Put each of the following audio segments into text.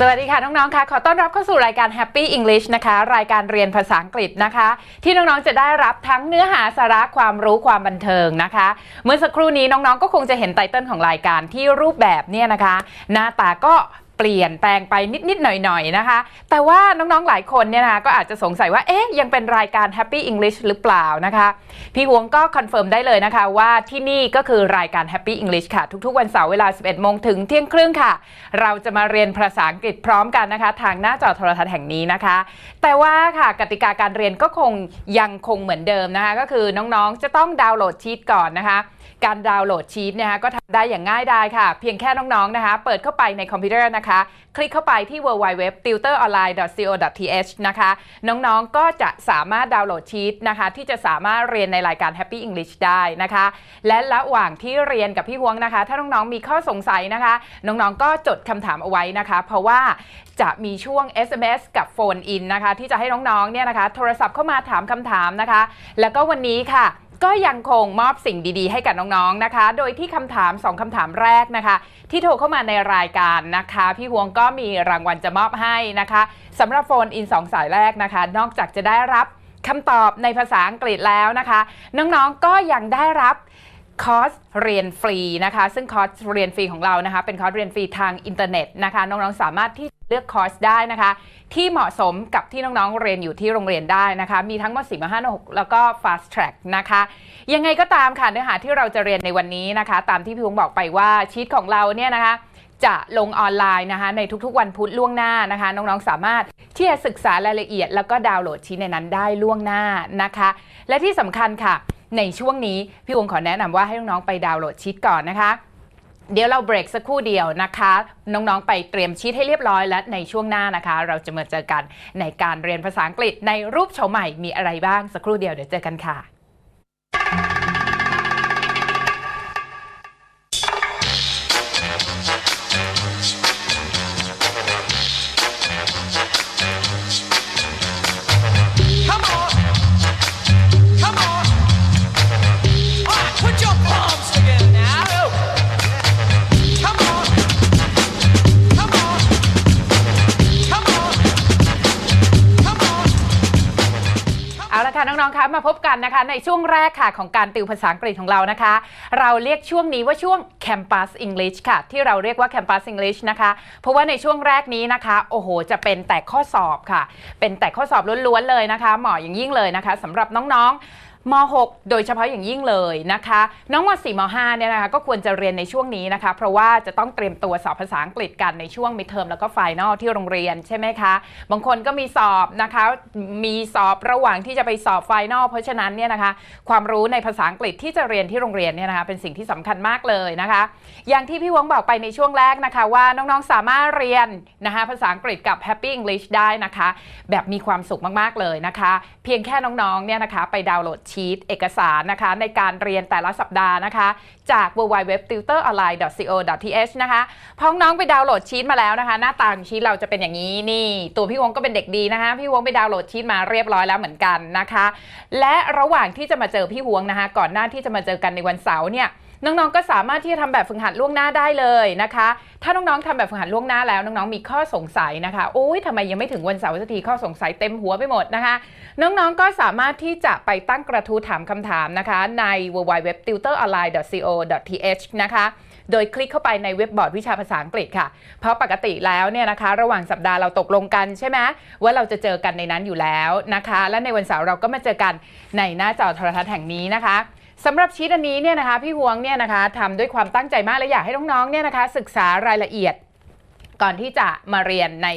สวัสดีค่ะ น้อง ๆ ค่ะ ขอต้อนรับเข้าสู่รายการ Happy English นะคะ รายการเรียนภาษาอังกฤษนะคะ ที่น้อง ๆ จะได้รับทั้งเนื้อหาสาระความรู้ความบันเทิงนะคะ เมื่อสักครู่นี้น้อง ๆ ก็คงจะเห็นไตเติลของรายการที่รูปแบบเนี่ยนะคะ หน้าตาก็ เปลี่ยนแปลงไปนิด ๆ หน่อย ๆ นะคะ แต่ว่าน้อง ๆ หลายคนเนี่ยนะก็อาจจะสงสัยว่า เอ๊ะ ยังเป็นรายการ Happy English หรือเปล่านะคะ พี่หวงก็คอนเฟิร์มได้เลยนะคะ ว่าที่นี่ก็คือรายการ Happy English ค่ะ ทุก ๆ วันเสาร์เวลา 11 โมงถึงเที่ยงครึ่งค่ะ เราจะมาเรียนภาษาอังกฤษพร้อมกันนะคะ ทางหน้าจอโทรทัศน์แห่งนี้นะคะ แต่ว่าค่ะกติกาการเรียนก็คงยังคงเหมือนเดิมนะคะ ก็คือน้อง ๆ จะต้องดาวน์โหลดชีตก่อนนะคะการดาวน์โหลดชีตนะคะก็ทำได้อย่างง่ายดายค่ะ เพียงแค่น้องๆนะคะ เปิดเข้าไปในคอมพิวเตอร์นะคะคลิกเข้าไปที่ www.tutoronline.co.th นะคะ น้องๆก็จะสามารถดาวน์โหลดชีตนะคะ ที่จะสามารถเรียนในรายการ Happy English ได้นะคะ และระหว่างที่เรียนกับพี่ฮวงนะคะ ถ้าน้องๆมีข้อสงสัยนะคะ น้องๆก็จดคำถามเอาไว้นะคะ เพราะว่าจะมีช่วง SMS กับโฟนอินนะคะ ที่จะให้น้องๆเนี่ยนะคะ โทรศัพท์เข้ามาถามคำถามนะคะ แล้วก็วันนี้ค่ะ ก็ยังคงมอบสิ่งดีๆ ให้กับน้องๆนะคะ โดยที่คำถาม 2คำถามแรกนะคะ ที่โทรเข้ามาในรายการนะคะ พี่ฮวงก็มีรางวัลจะมอบให้นะคะสำหรับโฟนอิน 2 สายแรกนะคะ นอกจากจะได้รับคำตอบในภาษาอังกฤษแล้วนะคะ น้องๆก็ยังได้รับ คอร์สเรียนฟรีนะคะ ซึ่งคอร์สเรียนฟรีของเรานะคะ เป็นคอร์สเรียนฟรีทางอินเทอร์เน็ตนะคะ น้องๆสามารถที่เลือกคอร์สได้นะคะ ที่เหมาะสมกับที่น้องๆเรียนอยู่ที่โรงเรียนได้นะคะ มีทั้งม .4 ม .5 ม .6 แล้วก็ fast track นะคะ ยังไงก็ตามค่ะเนื้อหาที่เราจะเรียนในวันนี้นะคะ ตามที่พี่วงบอกไปว่าชีตของเราเนี่ยนะคะจะลงออนไลน์นะคะในทุกๆวันพุธล่วงหน้านะคะ น้องๆสามารถที่จะศึกษารายละเอียด แล้วก็ดาวน์โหลดชีตในนั้นได้ล่วงหน้านะคะ และที่สำคัญค่ะ ในช่วงนี้ พี่วงขอแนะนำว่าให้น้องๆไปดาวน์โหลดชีตก่อนนะคะเดี๋ยวเราเบรกสักครู่เดียวนะคะ น้องๆไปเตรียมชีตให้เรียบร้อยและในช่วงหน้านะคะ เราจะมาเจอกันในการเรียนภาษาอังกฤษในรูปโฉมใหม่มีอะไรบ้างสักครู่เดียวเดี๋ยวเจอกันค่ะ มาพบกันนะคะในช่วงแรกค่ะของการติวภาษาอังกฤษของเรานะคะ เราเรียกช่วงนี้ว่าช่วง Campus English ค่ะ ที่เราเรียกว่า Campus English นะคะ เพราะว่าในช่วงแรกนี้นะคะโอ้โห จะเป็นแต่ข้อสอบค่ะ เป็นแต่ข้อสอบล้วนๆเลยนะคะเหมาะอย่างยิ่งเลยนะคะสำหรับน้องๆ ม .6 โดยเฉพาะอย่างยิ่งเลยนะคะ น้องม .4 ม .5 เนี่ยนะคะก็ควรจะเรียนในช่วงนี้นะคะ เพราะว่าจะต้องเตรียมตัวสอบภาษาอังกฤษกันในช่วงมิดเทอมแล้วก็ไฟนอลที่โรงเรียนใช่ไหมคะ บางคนก็มีสอบนะคะ มีสอบระหว่างที่จะไปสอบไฟนอลเพราะฉะนั้นเนี่ยนะคะ ความรู้ในภาษาอังกฤษที่จะเรียนที่โรงเรียนเนี่ยนะคะเป็นสิ่งที่สำคัญมากเลยนะคะ อย่างที่พี่วงบอกไปในช่วงแรกนะคะ ว่าน้องๆสามารถเรียนนะคะภาษาอังกฤษกับ Happy English ได้นะคะ แบบมีความสุขมากๆเลยนะคะ เพียงแค่น้องๆเนี่ยนะคะไปดาวน์โหลดชีตเอกสารนะคะ ในการเรียนแต่ละสัปดาห์นะคะ จาก www.tutoronline.co.th นะคะพ้องน้องไปดาวน์โหลดชีตมาแล้วนะคะ หน้าตาของชีตเราจะเป็นอย่างนี้นี่ ตัวพี่วงก็เป็นเด็กดีนะคะ พี่วงไปดาวน์โหลดชีตมาเรียบร้อยแล้วเหมือนกันนะคะ และระหว่างที่จะมาเจอพี่วงนะคะ ก่อนหน้าที่จะมาเจอกันในวันเสาร์เนี่ย น้องๆก็สามารถที่จะทำแบบฝึกหัดล่วงหน้าได้เลยนะคะ ถ้าน้องๆทำแบบฝึกหัดล่วงหน้าแล้ว น้องๆมีข้อสงสัยนะคะโอ้ยทำไมยังไม่ถึงวันเสาร์สักทีข้อสงสัยเต็มหัวไปหมดนะคะ น้องๆก็สามารถที่จะไปตั้งกระทู้ถามคำถามนะคะ ใน www.tutoronline.co.th นะคะโดยคลิกเข้าไปในเว็บบอร์ดวิชาภาษาอังกฤษค่ะ เพราะปกติแล้วเนี่ยนะคะ ระหว่างสัปดาห์เราตกลงกันใช่ไหมว่าเราจะเจอกันในนั้นอยู่แล้วนะคะ และในวันเสาร์เราก็มาเจอกันในหน้าจอโทรทัศน์แห่งนี้นะคะ สำหรับชีตอันนี้เนี่ยนะคะพี่ฮวงเนี่ยนะคะทำด้วยความตั้งใจมากและอยากให้น้องๆเนี่ยนะคะศึกษารายละเอียดก่อนที่จะมาเรียนใน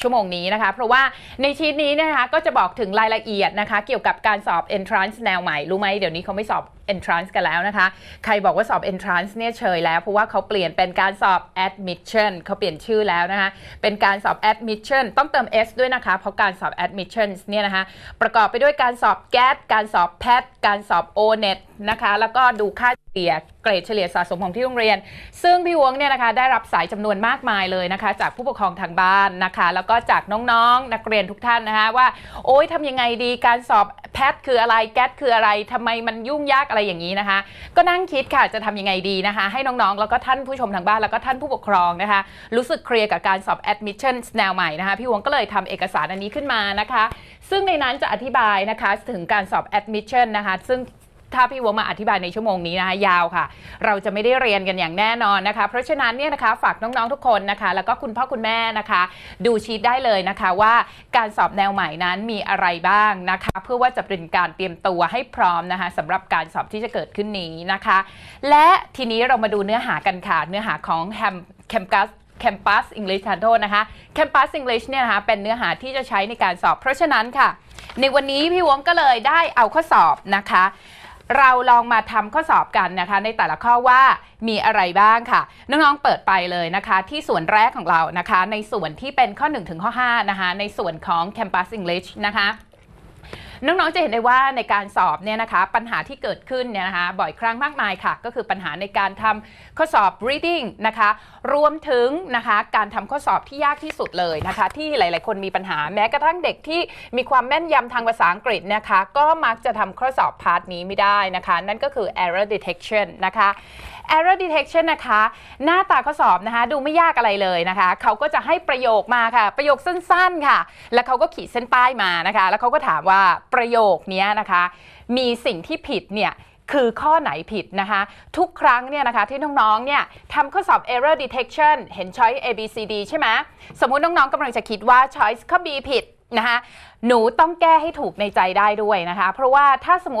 ชั่วโมงนี้นะคะ เพราะว่าในชีตนี้เนยนะคะก็จะบอกถึงรายละเอียดนะคะ เกี่ยวกับการสอบ entrance แนวใหม่ รู้ไหมเดี๋ยวนี้เขาไม่สอบ entrance กันแล้วนะคะ ใครบอกว่าสอบ entrance เนี่ยเชยแล้ว เพราะว่าเขาเปลี่ยนเป็นการสอบ admission เขาเปลี่ยนชื่อแล้วนะคะ เป็นการสอบ admission ต้องเติม s ด้วยนะคะ เพราะการสอบ admission เนี่ยนะคะ ประกอบไปด้วยการสอบ GAT การสอบ PAT การสอบ O-NET นะคะ แล้วก็ดูค่าเฉลี่ยเกรดเฉลี่ยสะสมของที่โรงเรียน ซึ่งพี่วงเนี่ยนะคะได้รับสายจำนวนมากมายเลยนะคะ จากผู้ปกครองทางบ้านนะคะ แล้วก็จากน้องๆ นักเรียนทุกท่านนะคะว่า โอ๊ยทำยังไงดีการสอบแพทคืออะไรแก t คืออะไรทำไมมันยุ่งยากอะไรอย่างนี้นะคะ ก็นั่งคิดค่ะจะทำยังไงดีนะคะ ให้น้องๆ แล้วก็ท่านผู้ชมทางบ้านแล้วก็ท่านผู้ปกครองนะคะ รู้สึกเคลียร์กับการสอบ admission แนวใหม่นะคะ พี่วงก็เลยทำเอกสารอันนี้ขึ้นมานะคะ ซึ่งในนั้นจะอธิบายนะคะถึงการสอบ admission นะคะ ซึ่ง ถ้าพี่วงมาอธิบายในชั่วโมงนี้นะคะยาวค่ะ เราจะไม่ได้เรียนกันอย่างแน่นอนนะคะ เพราะฉะนั้นเนี่ยนะคะฝากน้องๆทุกคนนะคะ แล้วก็คุณพ่อคุณแม่นะคะ ดูชีตได้เลยนะคะว่าการสอบแนวใหม่นั้นมีอะไรบ้างนะคะ เพื่อว่าจะเป็นการเตรียมตัวให้พร้อมนะคะสำหรับการสอบที่จะเกิดขึ้นนี้นะคะ และทีนี้เรามาดูเนื้อหากันค่ะ เนื้อหาของแฮมแคมปัส Campus English ทานโทษนะคะ Campus English เนี่ยนะคะเป็นเนื้อหาที่จะใช้ในการสอบ เพราะฉะนั้นค่ะ ในวันนี้พี่วงก็เลยได้เอาข้อสอบนะคะ เราลองมาทำข้อสอบกันนะคะ ในแต่ละข้อว่ามีอะไรบ้างค่ะ น้องๆเปิดไปเลยนะคะ ที่ส่วนแรกของเรานะคะ ในส่วนที่เป็นข้อ 1 ถึงข้อ5นะคะในส่วนของ Campus English นะคะ น้องๆจะเห็นได้ว่าในการสอบเนี่ยนะคะปัญหาที่เกิดขึ้นเนี่ยนะคะบ่อยครั้งมากมายค่ะ ก็คือปัญหาในการทำข้อสอบ reading นะคะรวมถึงนะคะการทำข้อสอบที่ยากที่สุดเลยนะคะ ที่หลายๆ คนมีปัญหาแม้กระทั่งเด็กที่มีความแม่นยำทางภาษาอังกฤษนะคะ ก็มักจะทำข้อสอบพาร์ทนี้ไม่ได้นะคะ นั่นก็คือ error detection นะคะ error detection นะคะ หน้าตาข้อสอบนะคะ ดูไม่ยากอะไรเลยนะคะ เขาก็จะให้ประโยคมาค่ะ ประโยคสั้นๆค่ะ แล้วเขาก็ขีดเส้นใต้มานะคะ แล้วเขาก็ถามว่าประโยคนี้นะคะ มีสิ่งที่ผิดเนี่ยคือข้อไหนผิดนะคะ ทุกครั้งเนี่ยนะคะที่น้องๆเนี่ยทำข้อสอบ error detection เห็น choice A B C D ใช่ไหมสมมุติน้องๆกำลังจะคิดว่า choice ข้อ B ผิดนะคะหนูต้องแก้ให้ถูกในใจได้ด้วยนะคะ เพราะว่าถ้าสมมติ